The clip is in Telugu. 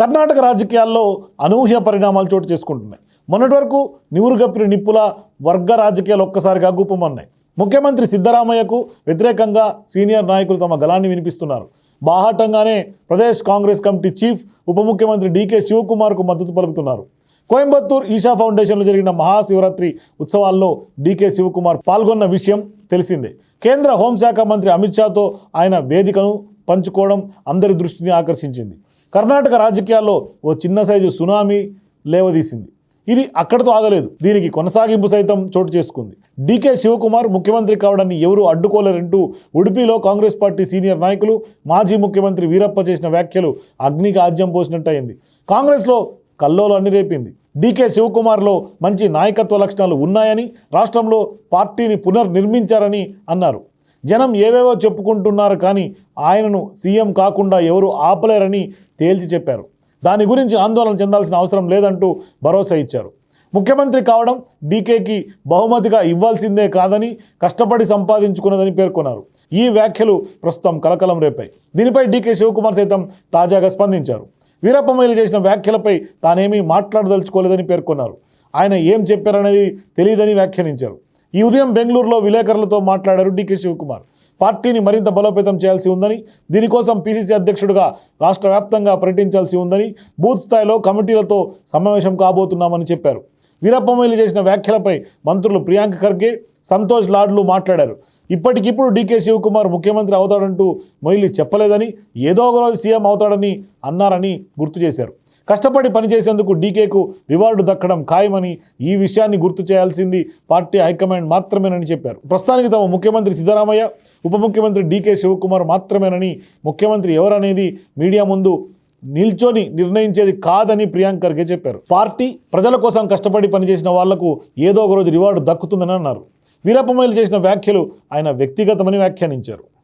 కర్ణాటక రాజకీయాల్లో అనూహ్య పరిణామాలు చోటు చేసుకుంటున్నాయి. మొన్నటి వరకు నివురుగప్పిన నిప్పుల వర్గ రాజకీయాలు ఒక్కసారిగా గుప్పమన్నాయి ముఖ్యమంత్రి సిద్ధరామయ్యకు వ్యతిరేకంగా సీనియర్ నాయకులు తమ గలాన్ని వినిపిస్తున్నారు. బాహాటంగానే ప్రదేశ్ కాంగ్రెస్ కమిటీ చీఫ్ ఉప ముఖ్యమంత్రి డీకే శివకుమార్కు మద్దతు పలుకుతున్నారు. కోయంబత్తూర్ ఈషా ఫౌండేషన్లో జరిగిన మహాశివరాత్రి ఉత్సవాల్లో డీకే శివకుమార్ పాల్గొన్న విషయం తెలిసిందే. కేంద్ర హోంశాఖ మంత్రి అమిత్ షాతో ఆయన వేదికను పంచుకోవడం అందరి దృష్టిని ఆకర్షించింది. కర్ణాటక రాజకీయాల్లో ఓ చిన్న సైజు సునామీ లేవదీసింది. ఇది అక్కడతో ఆగలేదు. దీనికి కొనసాగింపు సైతం చోటు చేసుకుంది. డీకే శివకుమార్ ముఖ్యమంత్రి కావడాన్ని ఎవరూ అడ్డుకోలేరంటూ ఉడిపిలో కాంగ్రెస్ పార్టీ సీనియర్ నాయకులు మాజీ ముఖ్యమంత్రి వీరప్ప చేసిన వ్యాఖ్యలు అగ్నికి ఆజ్యం పోసినట్టయింది. కాంగ్రెస్లో కల్లోలాన్ని రేపింది. డీకే శివకుమార్లో మంచి నాయకత్వ లక్షణాలు ఉన్నాయని రాష్ట్రంలో పార్టీని పునర్నిర్మించారని అన్నారు. జనం ఏవేవో చెప్పుకుంటున్నారు కానీ ఆయనను సీఎం కాకుండా ఎవరు ఆపలేరని తేల్చి చెప్పారు. దాని గురించి ఆందోళన చెందాల్సిన అవసరం లేదంటూ భరోసా ఇచ్చారు. ముఖ్యమంత్రి కావడం డీకేకి బహుమతిగా ఇవ్వాల్సిందే కాదని కష్టపడి సంపాదించుకున్నదని పేర్కొన్నారు. ఈ వ్యాఖ్యలు ప్రస్తుతం కలకలం రేపాయి. దీనిపై డీకే శివకుమార్ సైతం తాజాగా స్పందించారు. వీరప్ప చేసిన వ్యాఖ్యలపై తానేమీ మాట్లాడదలుచుకోలేదని పేర్కొన్నారు. ఆయన ఏం చెప్పారనేది తెలియదని వ్యాఖ్యానించారు. ఈ ఉదయం బెంగళూరులో విలేకరులతో మాట్లాడారు డీకే శివకుమార్. పార్టీని మరింత బలోపేతం చేయాల్సి ఉందని దీనికోసం పీసీసీ అధ్యక్షుడిగా రాష్ట్ర వ్యాప్తంగా పర్యటించాల్సి ఉందని బూత్ స్థాయిలో కమిటీలతో సమావేశం కాబోతున్నామని చెప్పారు. వీరప్ప చేసిన వ్యాఖ్యలపై మంత్రులు ప్రియాంక ఖర్గే సంతోష్ లాడ్లు మాట్లాడారు. ఇప్పటికిప్పుడు డీకే శివకుమార్ ముఖ్యమంత్రి అవుతాడంటూ మొయిలి చెప్పలేదని ఏదో ఒక రోజు సీఎం అవుతాడని అన్నారని గుర్తు చేశారు. కష్టపడి పనిచేసేందుకు డీకేకు రివార్డు దక్కడం ఖాయమని ఈ విషయాన్ని గుర్తు చేయాల్సింది పార్టీ హైకమాండ్ మాత్రమేనని చెప్పారు. ప్రస్తుతానికి తమ ముఖ్యమంత్రి సిద్ధరామయ్య ఉప ముఖ్యమంత్రి డీకే శివకుమార్ మాత్రమేనని ముఖ్యమంత్రి ఎవరనేది మీడియా ముందు నిల్చొని నిర్ణయించేది కాదని ప్రియాంక్ ఖర్గే చెప్పారు. పార్టీ ప్రజల కోసం కష్టపడి పనిచేసిన వాళ్ళకు ఏదో ఒక రోజు రివార్డు దక్కుతుందని అన్నారు. వీరప్ప చేసిన వ్యాఖ్యలు ఆయన వ్యక్తిగతమని వ్యాఖ్యానించారు.